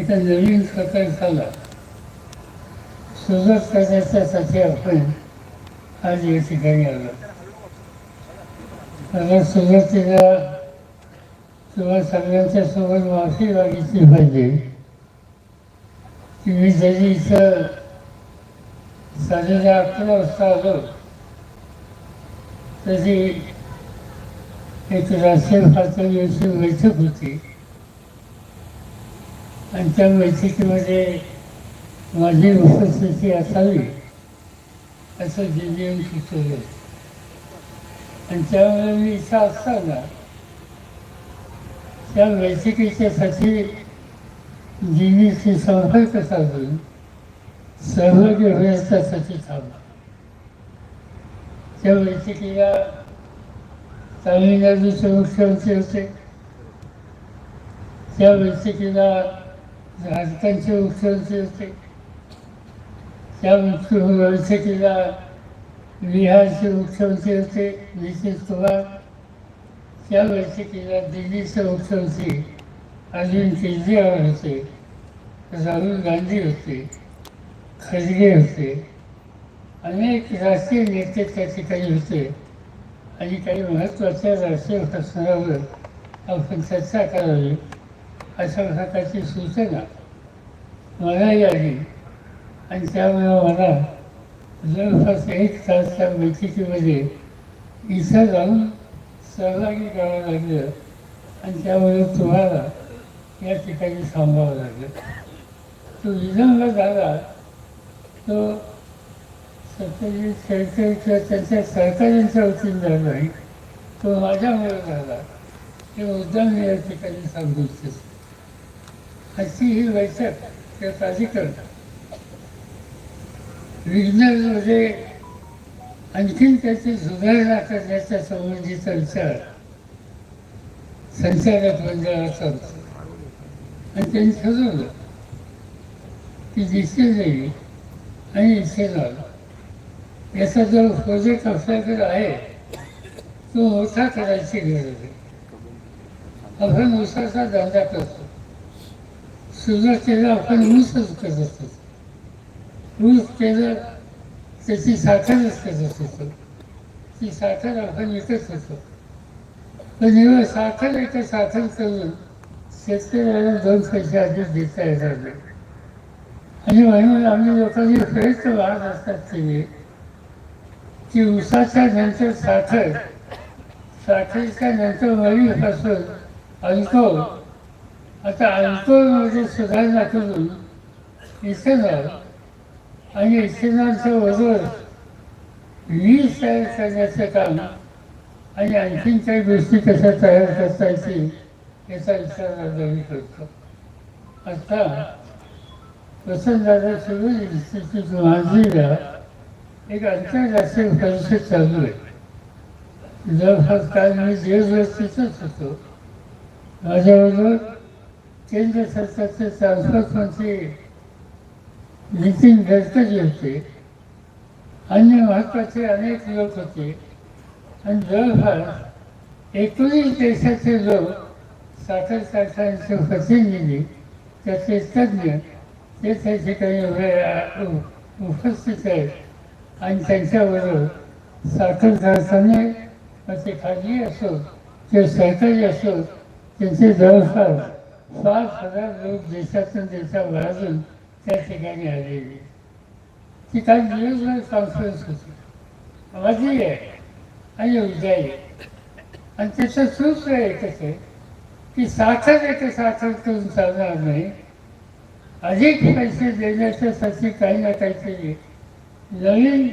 एका नवीन प्रकल्पाला सुरुवात करण्याच्यासाठी आपण आज या ठिकाणी आलो. मला सुरुवातीला तुम्हा सगळ्यांच्या सोबत माफी मागितली पाहिजे. की मी जरी इथं साडेदहा अकरा वाजता आलो तरी एक राष्ट्रीय पातळीवरची बैठक होती. आणि त्या बैठकीमध्ये माझी उपस्थिती असावी असं दिल्लीहून सुचवलं आणि त्यामुळे मी इच्छा असताना त्या बैठकीच्यासाठी जीजीशी संपर्क साधून सहभागी होण्याच्यासाठी थांबला त्या बैठकीला तामिळनाडूचे मुख्यमंत्री होते. त्या बैठकीला झारखंडचे मुख्यमंत्री होते त्या मुख्य बैठकीला बिहारचे मुख्यमंत्री होते नितीश कुमार. त्या बैठकीला दिल्लीचे मुख्यमंत्री अरविंद केजरीवाल होते राहुल गांधी होते खडगे होते. अनेक राष्ट्रीय नेते त्या ठिकाणी होते आणि काही महत्त्वाच्या राष्ट्रीय प्रश्नावर आपण चर्चा करावी. अशा प्रकारची सूचना मलाही यावी आणि त्यामुळे मला जवळपास एक तास त्या बैठकीमध्ये इथं जाऊन सहभागी करावं लागलं. आणि त्यामुळे तुम्हाला या ठिकाणी थांबावं लागलं. तो विलंब झाला. तो सत्यजित शेळके किंवा त्यांच्या सरकारांच्या वतीने झाला नाही तो माझ्यामुळे झाला. हे मुद्दा मी या ठिकाणी सांगू इच्छितो. अशी ही बैठक त्या प्राधिकरण म्हणजे आणखीन त्याची सुधारणा करण्याच्या संबंधीचा विचार संचालक मंडळाचा होता. आणि त्यांनी ठरवलं की दिसते जाईल आणि इथे याचा जो प्रोजेक्ट आपल्याकडे आहे. तो मोठा करायची गरज आहे. आपण उसाचा धंदा करतो. सुरुवातीला आपण ऊसच करत होतो ऊस केलं त्याची साखरच करत होतो ती साखर आपण विकत होतो पण जेव्हा साखर एका साखर करून शेतकऱ्याला दोन पैसे आधी देता येणार नाही आणि म्हणून आम्ही लोकांनी प्रयत्न वाढत असतात ते की ऊसाच्या नंतर साखर साखरेच्या नंतर मळीपासून अल्कोहोल आता अल्कोहोलमध्ये सुधारणा करून इथेनॉल आणि इथेनॉलच्या बरोबर वीज तयार करण्याचं काम आणि आणखीन काही गोष्टी कशा तयार करता येतील याचा विचार आम्ही करतो. आता वसंतदादा सिव्हिल इन्स्टिट्यूट मांजरीला एक आंतरराष्ट्रीय परिषद चालू आहे. जवळपास काल मी दिवसभर तिथंच होतो. माझ्याबरोबर केंद्र सरकारचे ट्रान्सपोर्ट मंत्री नितीन गडकरी होते. अन्य महत्त्वाचे अनेक लोक होते. आणि जवळपास एकोणीस देशाचे लोक साखर कारखान्याचे प्रतिनिधी त्याचे तज्ज्ञ ते त्या ठिकाणी उभे उपस्थित आहेत. आणि त्यांच्याबरोबर साखर कारखाने ते खाजगी असो ते सरकारी असो त्यांचे जवळपास पाच हजार लोक देशातून देशाबाहेरून त्या ठिकाणी आलेले. ती काही दिवसभर कॉन्फरन्स होती. माझी आहे. आणि उद्या आहे. आणि त्याचं सूत्र एकच आहे की साखर एक साखर करून चालणार नाही. अधिक पैसे देण्याच्यासाठी काही ना काहीतरी नवीन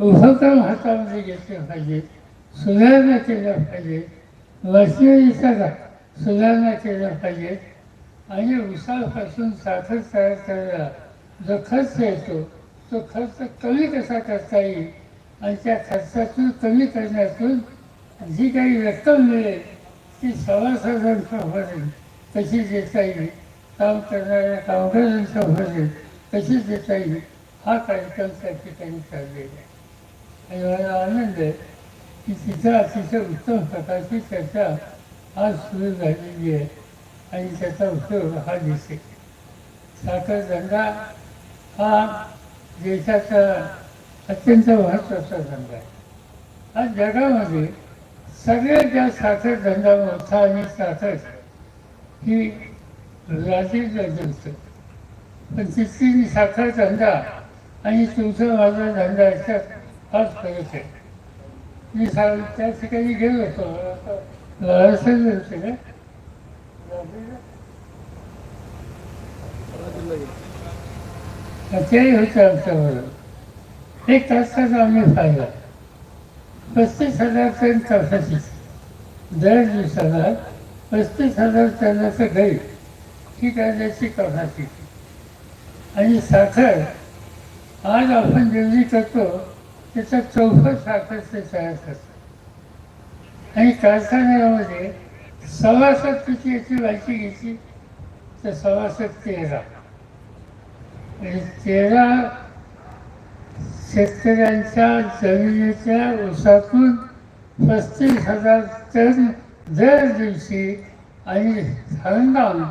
उपक्रम हातामध्ये घेतले पाहिजे सुधारणा केल्या पाहिजे मशिनरीचा सुधारणा केल्या पाहिजेत आणि उसापासून साखर तयार करायला जो खर्च येतो तो खर्च कमी कसा करता येईल आणि त्या खर्चातून कमी करण्यातून जी काही रक्कम मिळेल ती सभासदांच्यापर्यंत कशी देता येईल. काम करणाऱ्या कामगारांच्यापर्यंत कशी देता येईल. हा कार्यक्रम त्या ठिकाणी चाललेला आहे. आणि मला आनंद आहे की तिथं अतिशय उत्तम प्रकारची चर्चा आज सुरू झालेली आहे. आणि त्याचा उपयोग हा दिसेल साखर धंदा हा देशाचा अत्यंत महत्त्वाचा धंदा आहे. आज जगामध्ये सगळ्यात जास्त साखर धंदा मोठा आणि साखर ही ब्राझीलला जमतं पण तिसरी साखर धंदा आणि तुमचा माझा धंदा याच्यात फार फरक आहे. मी सा त्या ठिकाणी गेलो होतो. लहानसं होते का तेही होतं आमच्याबरोबर एक तासात आम्ही पाहिला. पस्तीस हजार टन कपाशी दर दिवसाला पस्तीस हजार टनाचं गैर ही करण्याची कपाशी आणि साखर आज आपण जेवढी करतो त्याचा चौफर साखरचे तयार करतात आणि कारखान्यामध्ये सभासद किती याची माहिती घेतली तर सभासद तेरा. म्हणजे तेरा शेतकऱ्यांच्या जमिनीच्या ऊसातून पस्तीस हजार टन दर दिवशी आणि हंगाम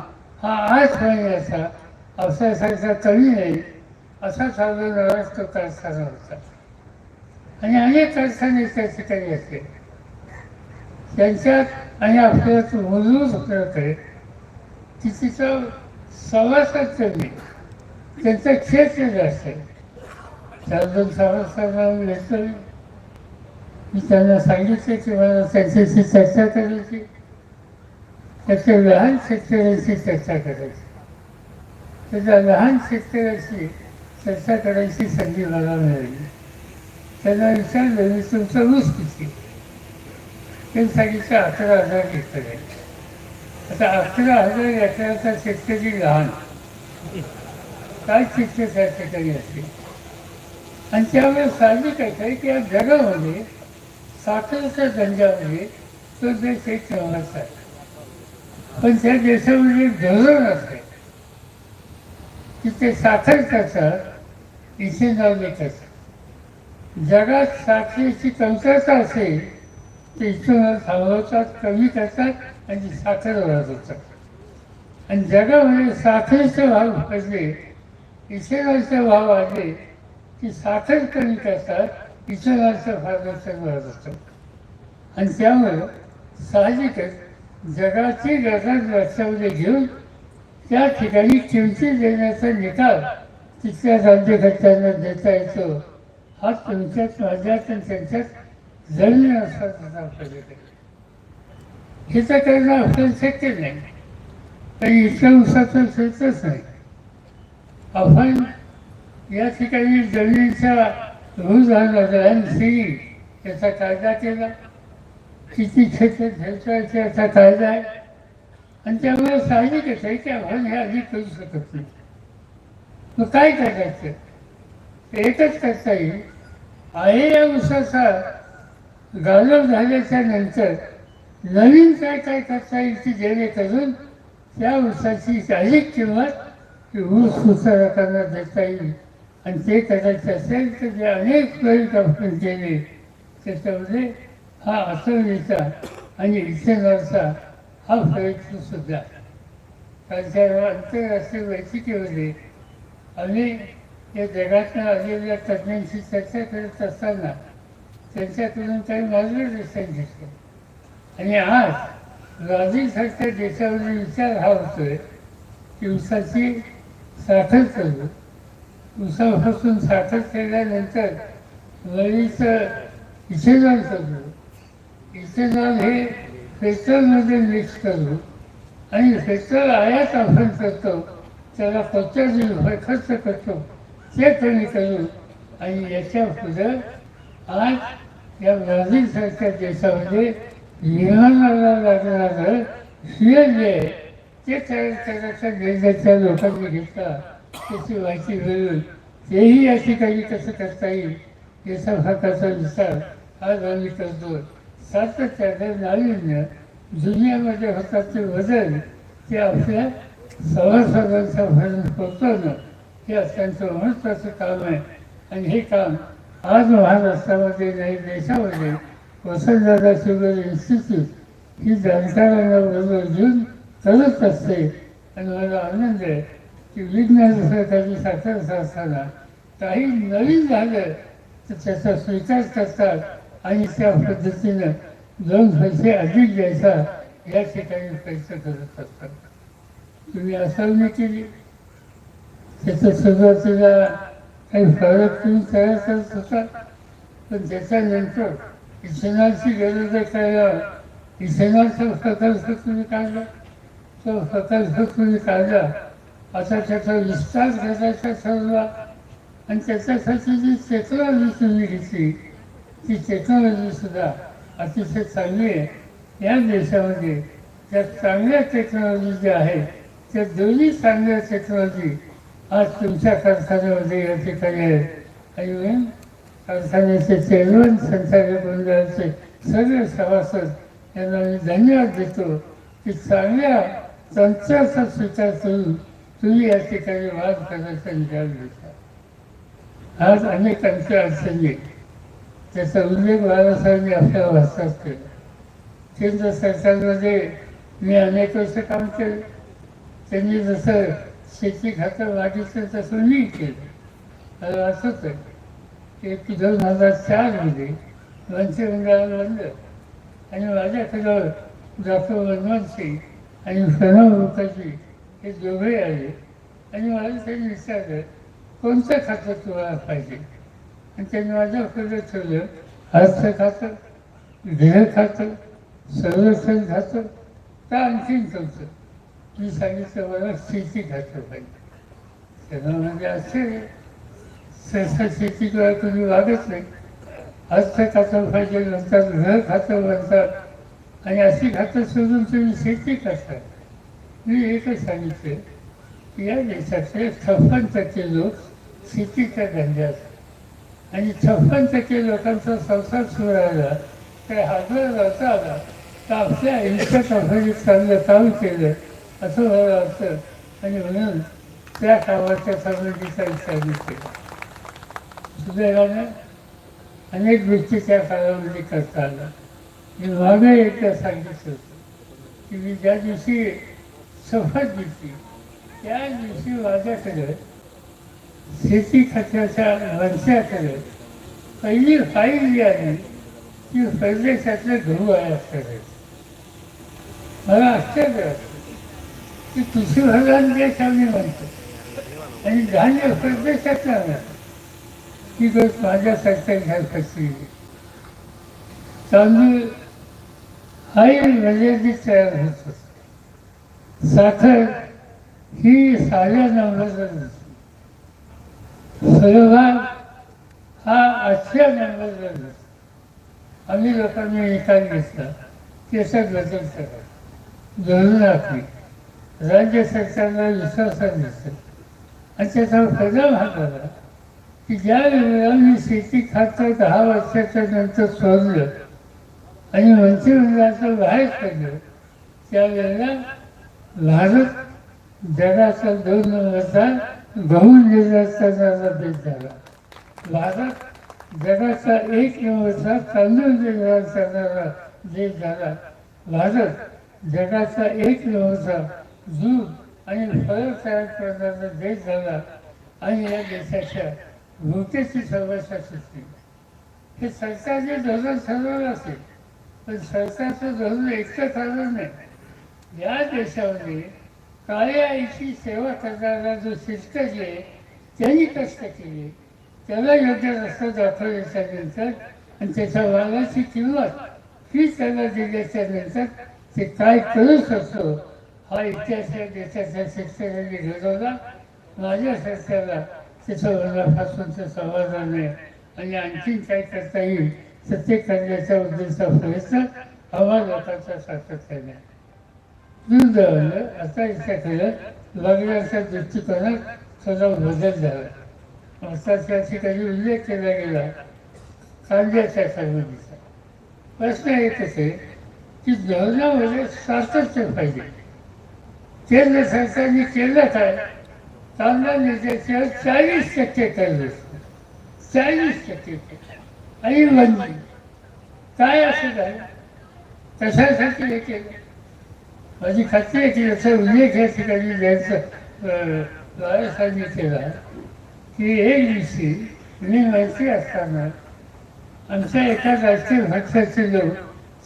हा आठ महिन्याचा अवसासारखा कमी नाही असा चालवणारा तो कारखाना होता. आणि अनेक कारखाने त्या ठिकाणी असते त्यांच्यात आणि आपल्यात मजबूत मजबूत आहे. की तिचं सवासात कमी त्यांचं क्षेत्र जास्त आहे. चार दोन सवासांना भेटलो मी मी त्यांना सांगितलं की मला त्यांच्याशी चर्चा करायची. त्याच्या लहान शेतकऱ्यांशी चर्चा करायची. त्याच्या लहान शेतकऱ्याशी चर्चा करायची संधी मला मिळाली. त्यांना विचारलं मी तुमचं ऊस किती त्यांनी सांगितलं हजार घेतलं आहे आता अठरा हजार एकराचा शेतकरी लहान. काय चित्र त्या ठिकाणी असते आणि त्यामुळे साहजिक आहे की या जगामध्ये साखरेच्या धंद्यामध्ये तो देश एक नंबरचा आहे. पण त्या देशामध्ये एक धोरण असते. की ते साखर करतात इथे नावले करतात जगात साखरेची कमतरता असेल तर इथून थांबवतात कमी करतात आणि साखर वाढवतात आणि जगामध्ये साखरेचे भाव वाढले इथेनॉलचे भाव वाढले की साखर कमी करतात इथेनॉलचं फायदेचं वाढवतात आणि त्यामुळे साहजिकच जगाची गरज लक्षामध्ये घेऊन त्या ठिकाणी किमती देण्याचा निकाल तिथल्या राज्यकर्त्यांना देता येतो. हा तुमच्यात माझ्यात आणि त्यांच्यात जमीन असतात हे तर करणं औषध शक्य नाही. काही इतक्या उसाचं शक्यच नाही. आपण या ठिकाणी जमिनीचा भूधान सिंग याचा कायदा केला. किती क्षेत्र ठेवायचे याचा कायदा आहे. आणि त्यामुळे साहजिकच आहे की आपण हे आधी करू शकत नाही. मग काय करायचं? एकच करता येईल. आहे या उसाचा गाजर झाल्याच्यानंतर नवीन काय काय करता येईल की जेणेकरून त्या उसाची अधिक किंमत ऊस उत्पादकांना देता येईल. आणि ते करायचं असेल तर जे अनेक प्रयोग आपण केले त्याच्यामध्ये हा आसवणीचा आणि इथेनॉलचा हा प्रयत्न सुद्धा. त्यांच्या आंतरराष्ट्रीय बैठकीमध्ये आम्ही या जगातनं आलेल्या तज्ज्ञांशी चर्चा करत असताना त्यांच्याकडून काही मार्गदर्शन घेतले आणि आज ब्राझीलसारख्या देशामध्ये विचार हा होतोय की उसाची साखर करू. उसापासून साखर केल्यानंतर वळीचं इथेनॉल करू. इथेनॉल हे पेट्रोलमध्ये मिक्स करू. आणि पेट्रोल आयात आपण करतो त्याला कोट्यावधी रुपये खर्च करतो ते कमी करू. आणि याच्या पुढं आज या ब्राझीलसारख्या देशामध्ये विमानाला लागणारं फ्युएल जे आहे ते त्याच्या देशाच्या लोकांनी घेतला. त्याची माहिती मिळून तेही या ठिकाणी कसं करता येईल याचा प्रकारचा विचार आज आम्ही करतो सातत्याने नाविन्य दुनियामध्ये होतात ते बदल ते आपल्या सभासदांच्यापर्यंत पोचवणं हे अत्यंत महत्त्वाचं काम आहे. आणि हे काम आज महाराष्ट्रामध्ये नाही देशामध्ये वसंतदादा शुगर इन्स्टिट्यूट ही जाणकारांना बरोबर घेऊन चालत असते. आणि मला आनंद आहे की विज्ञान जसं कधी असताना काही नवीन झालं तर त्याचा स्वीकार करतात आणि त्या पद्धतीनं दोन पैसे अधिक द्यायचा या ठिकाणी प्रयत्न करत असतात. तुम्ही असवणी केली? त्याचं सुरुवातीला काही फरक तुम्ही तयार करत होता पण त्याच्यानंतर इथेनॉलची गरज आहे काय इथेनॉलचा प्रकल्प तुम्ही काढला. तो प्रकल्प तुम्ही काढला. आता त्याचा विस्तार करायचा ठरला. आणि त्याच्यासाठी जी टेक्नॉलॉजी तुम्ही घेतली ती टेक्नॉलॉजी सुद्धा अतिशय चांगली आहे. या देशामध्ये त्या चांगल्या टेक्नॉलॉजी ज्या आहेत त्या दोन्ही चांगल्या टेक्नॉलॉजी आज तुमच्या कारखान्यामध्ये या ठिकाणी आहेत आणि कारखान्याचे चेअरमन संचालक मंडळाचे सगळे सभासद यांना मी धन्यवाद देतो की चांगल्या तंत्राचा स्वीकार करून तुम्ही या ठिकाणी वाद करण्याचा निकाल घेतला आज अनेकांच्या अडचणी आहेत. त्याचा उल्लेख बाळासाहेबांनी आपल्या भाषात केला. केंद्र सरकारमध्ये मी अनेक वर्ष काम केलं. त्यांनी जसं शेती खातं तर तसं मी केलं. तर असंच आहे. की दोन हजार चारमध्ये मंत्रिमंडळाला बनलं आणि माझ्याकडं डॉक्टर मनमोहन सिंग आणि प्रणव मुखर्जी हे दोघे आले. आणि मला त्यांनी विचारलं कोणतं खातं तुम्हाला पाहिजे? आणि त्यांनी माझ्याकडे ठेवलं अर्थ खातं गृह खातं संरक्षण खातं तर आणखीन कोणतं? मी सांगितलं मला शेती खातं पाहिजे त्यांना म्हणजे आश्चर्य सहसा शेतीकडे तुम्ही वागत नाही. अर्थ खातं पाहिजे नंतर घर खातं बनतात आणि अशी खातं सोडून तुम्ही शेती करता. मी एकच सांगितलं की या देशातले छप्पन टक्के लोक शेतीच्या धंद्यात आणि छप्पन टक्के लोकांचा संसार सुरू राहिला तर हातवर जाता आला तर आपल्या आयुष्यात आपण चांगलं काम केलं असं व्हावं असतं आणि म्हणून त्या कामाच्या समृद्धीचा विचार केला सुदैवानं अनेक गोष्टी त्या काळामध्ये करता आला मी मागे एकदा सांगितलं होतं की मी ज्या दिवशी शपथ घेतली त्या दिवशी माझ्याकडे शेती खात्याच्या वंशाकडे पहिली फाईल जी आली ती परदेशातले गहू आहे असं मला आश्चर्य वाटलं. की कृषी भगवान देश आम्ही म्हणतो आणि धान्य प्रदेशात आणलं की गोष्ट माझ्यासारख्या घ्यायसाठी तांदूळ हाही मर्यादित तयार होत असतो. साखर ही साध्या नंबरचा नसते. फळभाग हा अशा नंबर नसतो. आम्ही लोकांनी निकाल घेतला त्याचा बदल करा धरून राखली. राज्य सरकारला विश्वासात दिसत आणि त्याचा फायदा हा झाला की ज्या वेळेला मी शेती खातं दहा वर्षाच्या नंतर सोडलं आणि मंत्रिमंडळाचं बाहेर पडलं त्यावेळेला भारत जगाचा दोन नंबरचा गहू निर्यात करणारा भेट झाला. भारत जगाचा एक नंबरचा तांदूळ निर्यात करणारा देश झाला. भारत जगाचा एक नंबरचा दूध आणि फळं तयार करणारा देश झाला आणि या देशाच्या भूतेची समस्या सुटली. हे सरकारने धोरण ठरवलं असेल पण सरकारचं धोरण एकटं ठरवलं नाही. या देशामध्ये काळ्या आईची सेवा करणारा जो शेतकरी आहे त्यांनी कष्ट केले. त्याला योग्य रस्ता दाखवल्याच्या नंतर आणि त्याच्या मालाची किंमत ही त्याला दिल्याच्या नंतर ते काय करू शकतो हा इतिहास या देशाच्या शेतकऱ्यांनी घडवला माझ्या सरकारला त्याचं मनापासूनचं समाधान आहे आणि आणखीन काय करता येईल तर ते करण्याच्या उद्देशा प्रयत्न हवा लोकांचा सातत्याने आहे. दुर्दैवानं आता याच्याकडे लग्नाच्या दृष्टिकोनात थोडा बदल झाला आता त्या ठिकाणी उल्लेख केला गेला कांद्याच्या खरेदीचा प्रश्न एकच आहे की धोरणामध्ये सातत्य पाहिजे केंद्र सरकारने केलं काय कांदा निर्देशावर चाळीस टक्के कर्ज चाळीस टक्के आणि म्हणजे. काय असं झालं कशासाठी हे केलं? माझी खात्री आहे की याचा उल्लेख या ठिकाणी द्यायचं अं, केला की एक दिवशी मी माहिती असताना आमच्या एका राष्ट्रीय पक्षाचे लोक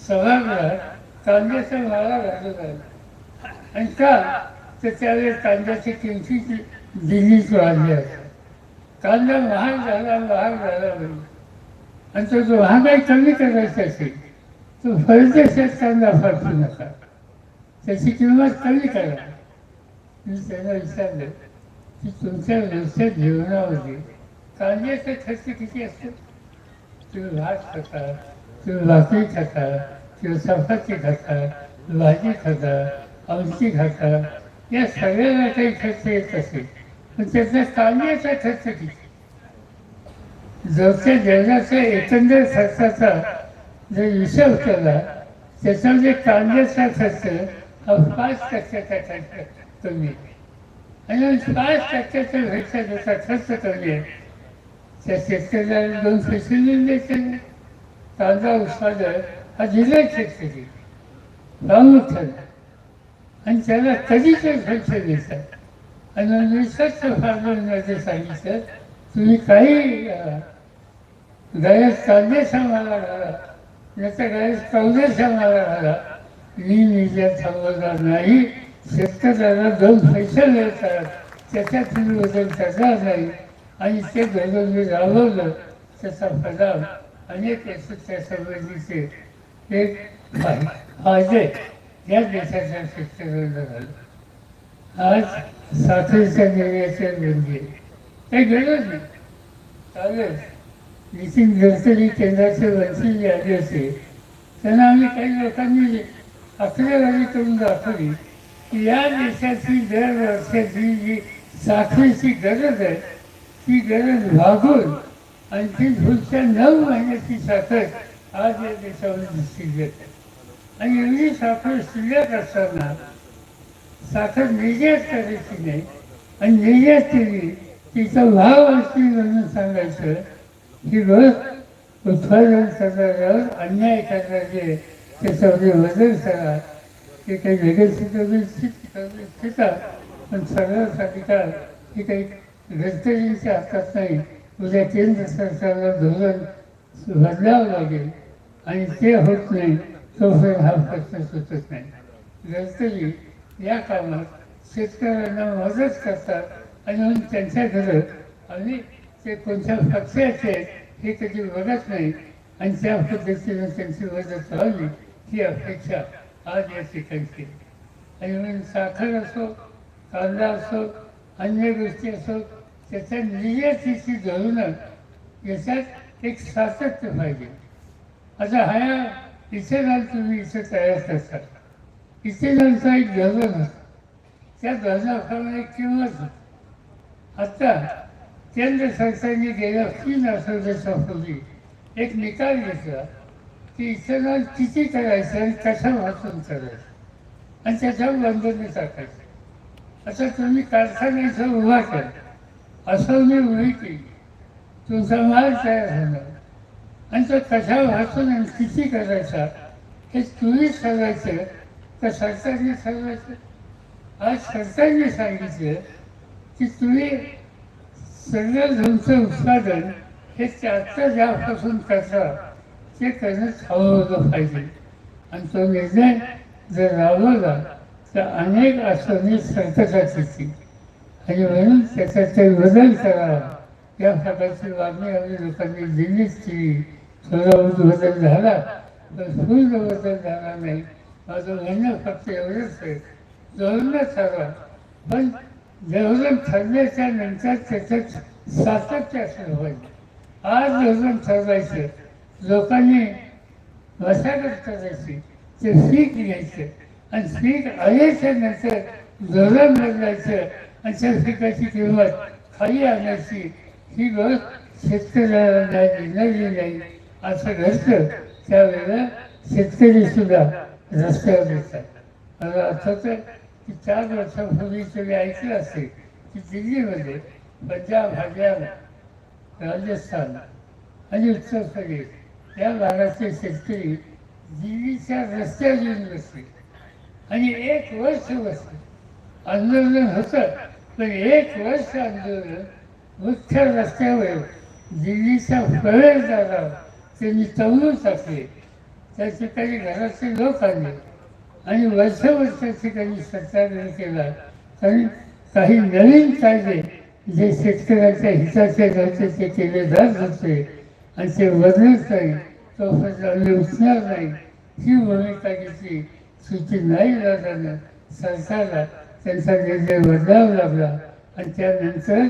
सभागृहात कांद्याचा माळा घालत आहे आणि का? तर त्यावेळेस कांद्याची किमती दिल्लीत वाढल्या होत्या कांदा महाग झाला महाग झाला म्हणजे आणि तो जो महागाई कमी करायची असेल तो परदेशात कांदा फाटू नका. त्याची किंमत कमी करा. मी त्यांना विचारलं की तुमच्या रोजच्या जीवनामध्ये कांद्याचे खर्च किती असेल तुम्ही भात खाता तुम्ही भाकरी खाता किंवा चपाती खाता भाजी खाता आमची घाटा या सगळ्याला काही खर्च येत असेल. पण त्याचा चालण्याचा खर्च किती जरच्या जगाचा एकंदर खर्चाचा जर विचार केला त्याच्यामध्ये कांद्याचा खर्च हा पाच टक्क्याचा खर्च कमी आहे. आणि पाच टक्क्याच्या पेक्षा त्याचा खर्च कमी आहे त्या शेतकऱ्याला दोन पैसे मिळून द्यायचे. कांदा उत्पादन हा जिल्हा शेतकरी. प्रामुख्याने आणि त्याला कधीच खर्च देतात? आणि मग मी स्वच्छ फार्मरमध्ये सांगितलं तुम्ही काही करा. गळ्यात कांद्याचा घाला याच्या गळ्यात कवड्याचा माला घाला. मी निर्यात थांबवणार नाही. शेतकऱ्याला दोन पैसे मिळतात त्याच्यात तुम्ही बदल करणार नाही. आणि ते धोरण मी राबवलं त्याचा परिणाम अनेक त्या संबंधीचे एक फायदे. या देशाच्या शेतकऱ्यांना झालं. आज साखरेच्या निर्याच्या निर्णय आहे. काही नाही चालेल. नितीन गडकरी केंद्राचे वंचित जे आले होते त्यांना आम्ही काही लोकांनी आकडेवारी करून दाखवली की या देशाची दर वर्षाची जी साखरेची गरज आहे ती गरज भागून आणखी पुढच्या नऊ महिन्याची साखर आज या देशावर शिल्लक आहे आणि एवढी साखर शिल्लक असताना साखर निर्यात करायची नाही. आणि निर्यात केली तिचा भाव असतील म्हणून सांगायचं की रोज उत्पादन करणाऱ्यावर अन्याय करणारे त्याच्यामध्ये बदल करा. ते काही वेगळेच शिका पण सगळ्याच अधिकार हे काही गडकरींच्या हातात नाही. उद्या केंद्र सरकारला धोरण बदलावं लागेल आणि ते होत नाही. तोपर्यंत हा प्रश्न सुचत नाही. गडकरी या कामात शेतकऱ्यांना मदत करतात आणि म्हणून त्यांच्या घरात आणि ते कोणत्या पक्षाचे आहेत हे कधी बघत नाही आणि त्या पद्धतीनं त्यांची मदत व्हावी ही अपेक्षा आज या ठिकाणची आणि म्हणून साखर असो कांदा असो अन्य गोष्टी असो त्याच्या निर्यातीची धोरणं याच्यात एक सातत्य पाहिजे. आता हा इथेनॉल तुम्ही इथे तयार इथे इथेनॉलचा एक धोरण असतो त्या एक किंमत आता केंद्र सरकारने गेल्या तीन आठवड्याच्यापूर्वी एक निकाल घेतला. की इथेनॉल किती करायचं आणि कशा वाचून करायचं. आणि त्याच्यावर बंधने टाकायचं. आता तुम्ही कारखान्याचा उभा करा. असं मी उभी केली. तुमचा माल तयार होणार. आणि तो कशा वाचून आणि किती करायचा? हे तुम्ही ठरवायचं का सरकारने ठरवायचं आज सरकारने सांगितलं की तुम्ही सगळं तुमचं उत्पादन हे त्याच्या ज्यापासून करता ते करणं थांबवलं पाहिजे. आणि तो निर्णय जर राबवला तर अनेक अडचणी संकटात येतील आणि म्हणून त्याच्यात ते बदल करावा या प्रकारची मागणी आम्ही लोकांनी दिलीच केली थोडा बदल झाला. तर पूर्ण बदल झाला नाही. माझं म्हणणं फक्त एवढंच आहे धोरणं हवा पण धोरण ठरल्याच्या नंतर त्याच्यात सातत्य असलं पाहिजे आज धोरण ठरवायचं लोकांनी मशागत करायची ते पीक घ्यायचं. आणि पीक आल्याच्यानंतर धोरण बदलायचं. आणि त्या पिकाची किंमत खाली आणायची. ही गोष्ट शेतकऱ्याला नाही दिली नाही. असं घडतं त्यावेळेला शेतकरी सुद्धा रस्त्यावर येतात मला आठवतं की चार वर्षापूर्वी तुम्ही ऐकलं असेल की दिल्लीमध्ये पंजाब हरियाणा राजस्थान आणि उत्तर प्रदेश या भागाचे शेतकरी दिल्लीच्या रस्त्यावर येऊन बसले. आणि एक वर्ष बसले. आंदोलन होतं पण एक वर्ष आंदोलन मुख्य रस्त्यावर दिल्लीच्या त्यांनी तवरून टाकले त्या ठिकाणी घराचे लोक आले आणि वर्ष वर्ष ठिकाणी सत्याग्रह केला. आणि काही नवीन कायदे जे शेतकऱ्यांच्या हिताचे घरचे ते केले जात होते आणि ते बदलत नाही तो चांगले उठणार नाही. ही भूमिका घेतली सूची नाही जाताना सरकारला त्यांचा निर्णय बदलावा लागला आणि त्यानंतर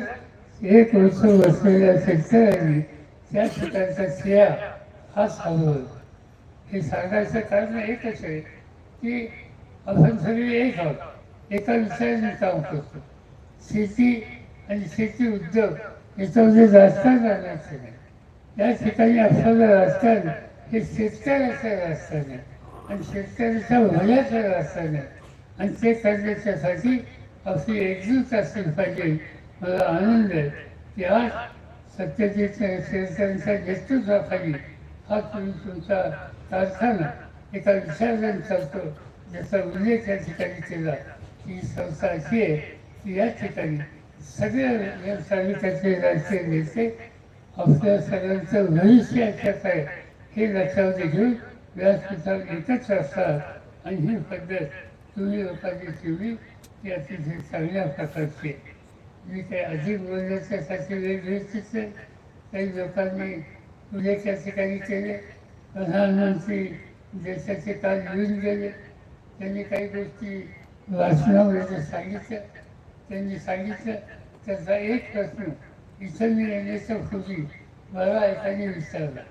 एक वर्ष बसलेल्या शेतकऱ्यांनी त्या ठिकाणचा शिया हा सावरला हे सांगायचं कारण एकच आहे की आपण सगळे एक आहोत. एका विषयाने काम करतो. शेती आणि शेती उद्योग याच्यामध्ये राजकारण आणायचं नाही या ठिकाणी आपल्याला राजकारण हे शेतकऱ्याचं राजकारण आहे. आणि शेतकऱ्याच्या भल्याचं राजकारण आहे. आणि ते करण्याच्यासाठी आपली एकजूट असली पाहिजे. मला आनंद आहे. की आज सत्यजित शेतकऱ्यांच्या नेतृत्वाखाली हा तुम्ही तुमचा कारखाना. एका विचाराने चालतो. ज्याचा उल्लेख या ठिकाणी केला. ही संस्था अशी आहे की या ठिकाणी सगळ्या या राजकीय नेते आपल्या सगळ्यांचं भविष्य याच्यात आहे. हे लक्षात घेऊन व्यासपीठात एकच असतात आणि ही पद्धत तुम्ही लोकांनी ठेवली. ती अतिशय चांगल्या प्रकारची आहे. मी काही अधिक बोलण्याच्यासाठी वेगवेगळीच आहे काही लोकांनी पुढे त्या ठिकाणी केले. प्रधानमंत्री देशाचे काल येऊन गेले. त्यांनी काही गोष्टी वाचनामध्ये सांगितल्या. त्यांनी सांगितलं त्याचा एक प्रश्न इथं मी येण्याच्या पूर्वी मला एकाने विचारला.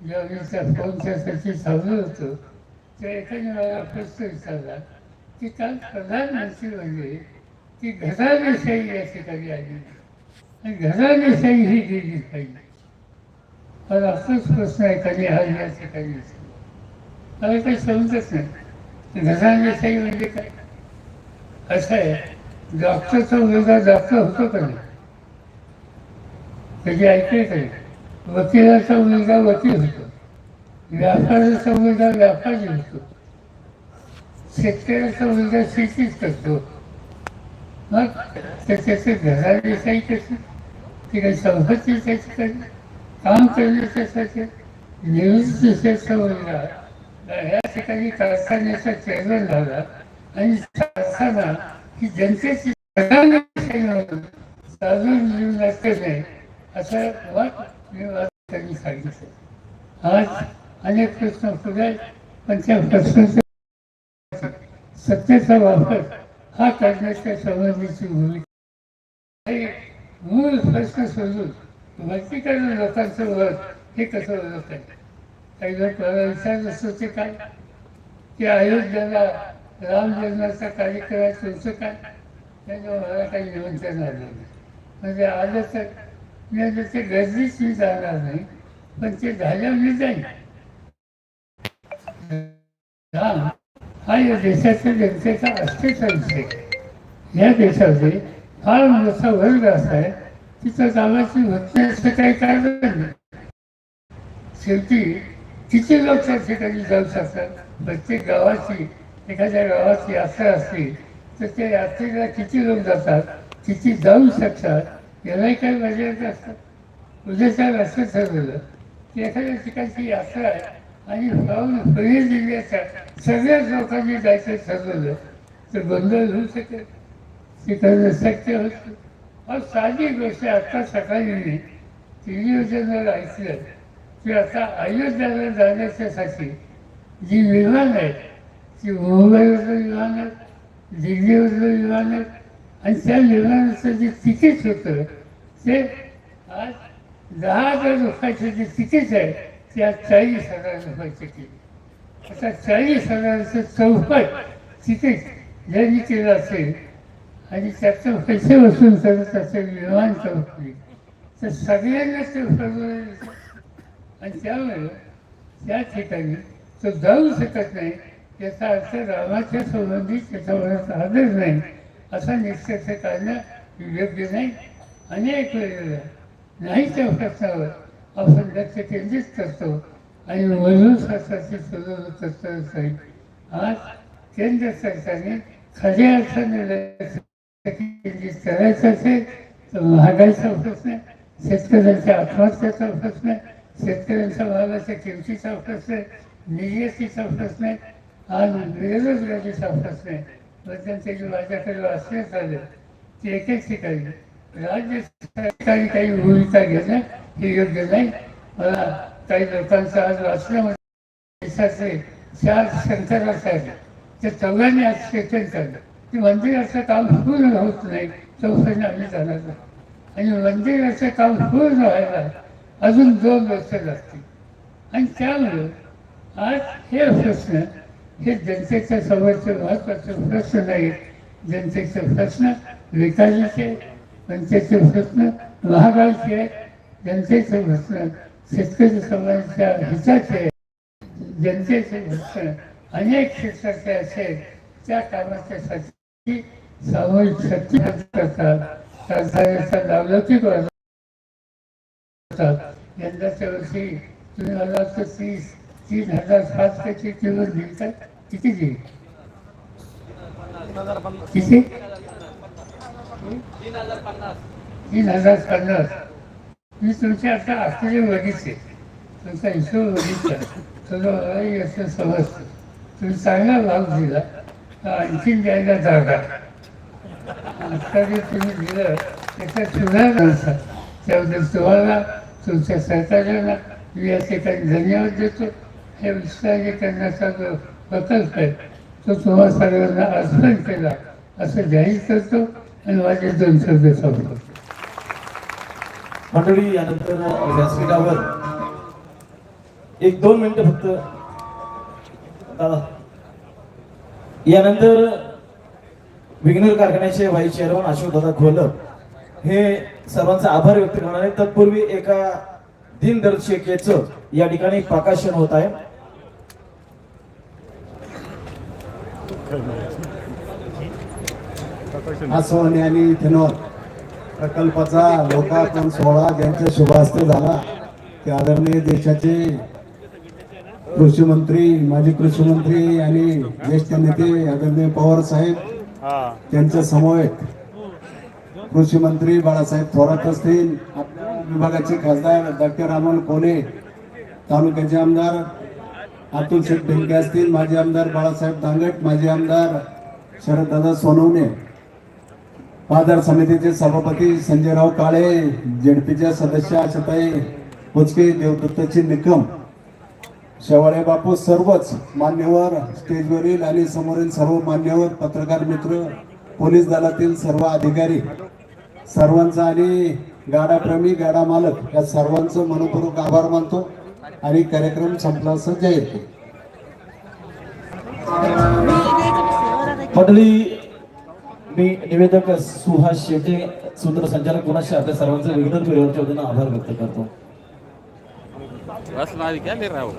जेव्हा मी त्या फोनच्यासाठी थांबलो होतो त्या एकाने मला प्रश्न विचारला की काल प्रधानमंत्री म्हणजे की घराणेशाही या कधी आली आणि घराणेशाही ही गेली पाहिजे. तर असंच प्रश्न एखादी हा या ठिकाणी असेल. मला काही समजत नाही. घराणेशाही म्हणजे काय? असं आहे डॉक्टरचा मुलगा डॉक्टर होतो का नाही? कधी ऐकले का? वकिलाचा मुलगा वकील होतो. व्यापाराचा मुलगा व्यापारी होतो. शेतकऱ्याचा मुलगा शेतीच करतो. मग त्याच्याचे घराविषयी कशी ते काही संपत्ती त्याची काही काम करण्याच्यासाठी निवृत्तीचा मुलगा या ठिकाणी कारखान्याचा चेअरमन झाला आणि कारखाना ही जनतेची घराविषयी मिळून लागते नाही असं वाट मी मला त्यांनी सांगितलं आज अनेक प्रश्न पुढे पण त्या प्रश्नाचा सत्तेचा वापर हा करण्याच्या संबंधीची भूमिका मूळ प्रश्न समजून वर्गीकरण लोकांचं वर हे कसं ओळख आहे काही लोक मला विचारत ते काय की अयोध्येला राम जन्माचा कार्यक्रम आहे तुमचं काय? त्याच्यावर मला काही निमंत्रण आलं नाही. म्हणजे आलं तर मी आता ते गर्दीच मी जाणार नाही पण ते झाल्यावर मी जाईन. राम हा या देशाच्या जनतेचा अस्तित्व विषय या देशामध्ये फार मोठा वर्ग असा आहे तिथं गावाची भक्ती काही कारण नाही. शेवटी किती लोक त्या ठिकाणी जाऊ शकतात? प्रत्येक गावाची एखाद्या गावाची यात्रा असली तर त्या यात्रेला किती लोक जातात? किती जाऊ शकतात? यालाही काही मर्यादा असतात उद्याच्या असं ठरवलं की एखाद्या ठिकाणची यात्रा आहे आणि जाऊन पुणे जिल्ह्याच्या सगळ्याच लोकांनी जायचं ठरवलं तर गोंधळ होऊ शकेल ते करणं शक्य होतं अहो साधी गोष्ट आता सकाळी मी टेलिव्हिजनवर ऐकलं. की आता अयोध्याला जाण्याच्यासाठी जी विमान आहेत ती मुंबईवरचं विमान आहेत दिल्लीवरचं विमान आहेत आणि त्या विमानाचं जे तिकीट होतं ते आज दहा हजार रुपयाचं जे तिकीट आहे त्या चाळीस हजार रुपयाचं केलं आता चाळीस हजाराचं चौपट तिथे ज्यांनी केलं असेल आणि त्याचं पैसे वसूल करत असेल विमान चौकली तर सगळ्यांना ते फरवलं आणि त्यामुळे त्या ठिकाणी तो जाऊ शकत नाही. त्याचा अर्थ रामाच्या संबंधित त्याच्यावर आदर नाही. असा निश्चित काढणं योग्य नाही. अनेक वेळेला नाही त्या प्रश्नावर आपण लक्ष केंद्रित करतो. आणि म्हणून शासनाची सुरू करतो आज केंद्र सरकारने खऱ्या अर्थाने लक्ष केंद्रित करायचं असेल तर महागाईचा प्रश्न शेतकऱ्यांच्या आत्महत्याचा प्रश्न शेतकऱ्यांच्या भागाच्या किमतीचा प्रश्न निर्यातीचा प्रश्न आज बेरोजगारीचा प्रश्न मध्यंतरी माझ्याकडे वाचण्यात आलं ते एकेच ठिकाणी. राज्य सरकारी काही भूमिका घेणं हे योग्य नाही. मला काही लोकांचं आज वाचल्यामध्ये देशाचे चार साहेब ते चौघांनी आज स्टेटमेंट काढलं की मंदिराचं काम पूर्ण होत नाही. चौघांनी आम्ही जाणार आणि मंदिराचं काम पूर्ण व्हायला अजून दोन वर्ष लागतील. आणि त्यामुळं आज हे प्रश्न हे जनतेच्या समोरचे महत्त्वाचे प्रश्न नाहीत जनतेचे प्रश्न विकासाचे जनतेचे प्रश्न महागाईचे आहेत जनतेचं प्रश्न शेतकरी समाजाच्या हिताचे जनतेचे प्रश्न अनेक क्षेत्राचे असेल त्या कामाच्यासाठी सामूहिक शक्ती करतात. कारखान्याचा नावलौकिक वाढवतात यंदाच्या वर्षी तुम्ही मला तर तीस तीन हजार सात टक्के किलो मिळतात किती? दिली किती तीन हजार पन्नास. मी तुमच्या आता आश्चर्य बघितले तुमचा हिशोब बघितला तुझा मलाही असं समजतं. तुम्ही चांगला लाभ दिला आणखी आणखीन द्यायला जागा. आत्ता जे तुम्ही दिलं त्याचा सुधार नसा त्याबद्दल तुम्हाला तुमच्या सरकारला मी या ठिकाणी धन्यवाद देतो. हे विस्तारीकरणाचा जो प्रकल्प आहे तो तुम्हा सर्वांना अर्पण केला असं जाहीर करतो आणि माझे दोन शब्द संपवतो. मंडळी यानंतर व्यासपीठावर एक दोन मिनिटं फक्त दादा यानंतर विघ्नर कारखान्याचे व्हाईस चेअरमन अशोक दादा खोलप हे सर्वांचा आभार व्यक्त करणार आहे तत्पूर्वी एका दिनदर्शिकेचं या ठिकाणी प्रकाशन होत आहे. आसवणी आणि इथेनॉल प्रकल्पाचा लोकार्पण सोहळा ज्यांच्या शुभास्ते झाला ते आदरणीय देशाचे कृषी मंत्री माजी कृषी मंत्री आणि ज्येष्ठ नेते आदरणीय पवार साहेब त्यांच्या समवेत कृषी मंत्री बाळासाहेब थोरात असतील आपल्या विभागाचे खासदार डॉक्टर अमोल कोले तालुक्याचे आमदार अतुल शेठ बेंके असतील माजी आमदार बाळासाहेब दांगट माजी आमदार शरददादा सोनवणे बाजार समितीचे सभापती संजयराव काळे जेडपीच्या सदस्य आशाताई कुचके देवदत्तची निकम शेवाळे बापू सर्वच मान्यवर स्टेजवरील आणि समोरील सर्व मान्यवर पत्रकार मित्र पोलीस दलातील सर्व अधिकारी सर्वांचा आणि गाडाप्रेमी गाडा मालक या सर्वांचं मनपूर्वक आभार मानतो आणि कार्यक्रम संपला असं जाहीर. मंडळी मी निवेदक सुहास शेटे सूत्रसंचालक कुणाशी आपल्या सर्वांचं विघ्नर पिढीवरच्या वतीनं आभार व्यक्त करतो. बस नाही काय ले रहा. हो